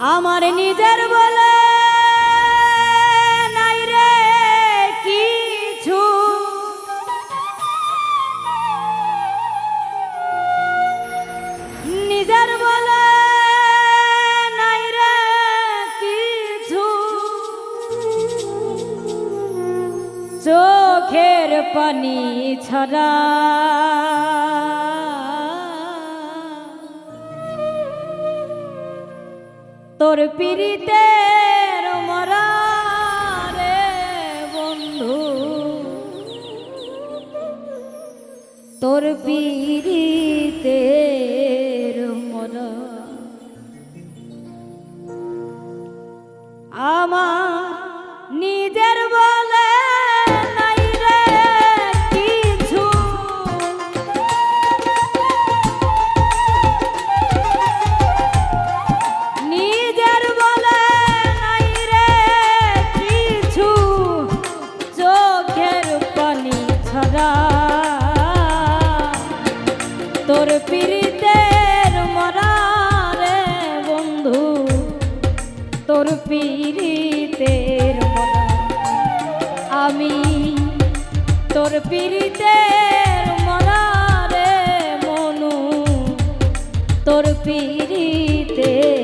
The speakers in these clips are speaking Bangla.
আমার নিজের বলে নাই রে কিছু। নিজের বলে নাই রে কিছু। চোখের পানি ছড়া তোর পিড়িতে বন্ধু। তোর পিরিতের পিরিতের মরারে বন্ধু তোর পিরিতের মরা। আমি তোর পিরিতের মরারে মনু তোর পিরিতের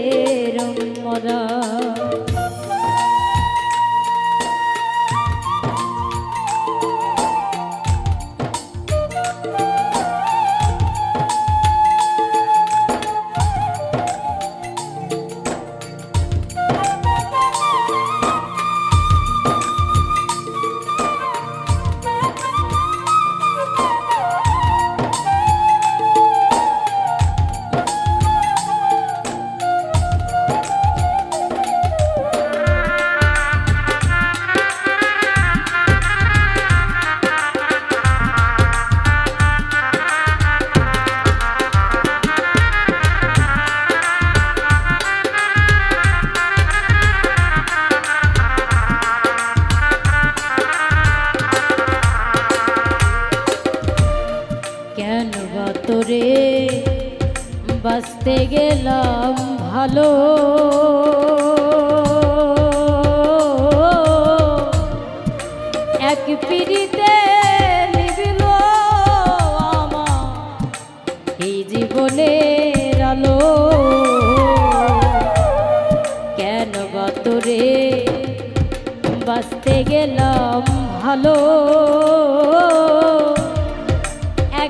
কেন বা তোরে বাঁচতে গেলাম ভালো। এক পিড়িতে আমার এই জীবনের আলো। কেন বা তোরে বাঁচতে গেলাম ভালো।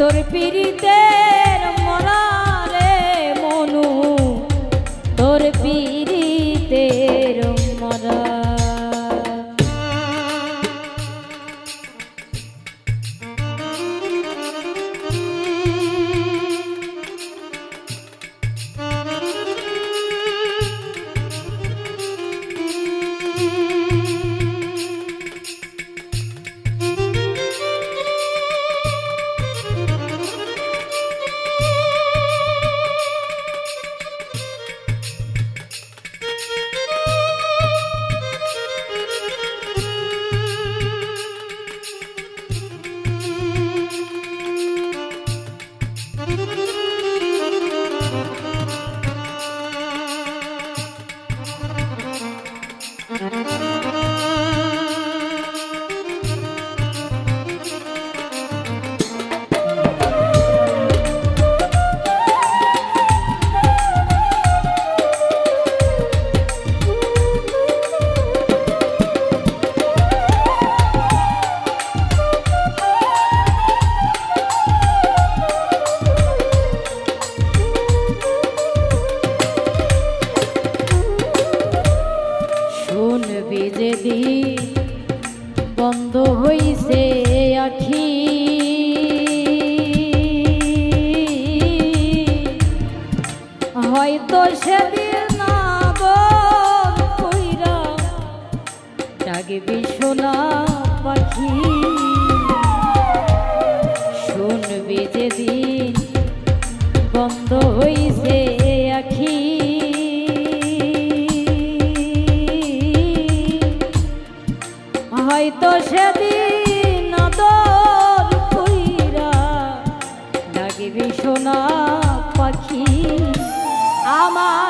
তোর পিড়িতের মরারে মনু তোর পিরিতের বন্ধ হইছে আখি। হয়তো সেদিন কইরা ডাকবি সোনা পাখি। শুনবি যেদিন বন্ধ হইছে হয়তো সেদিন আদর সোনা পাখি আমায়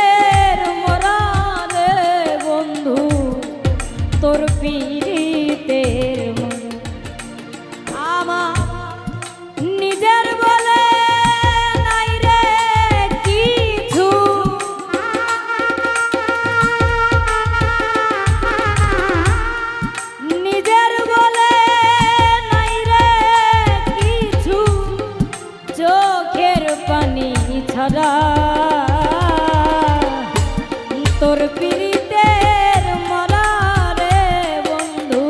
ছাড়া তোর পিরিতের মরা রে বন্ধু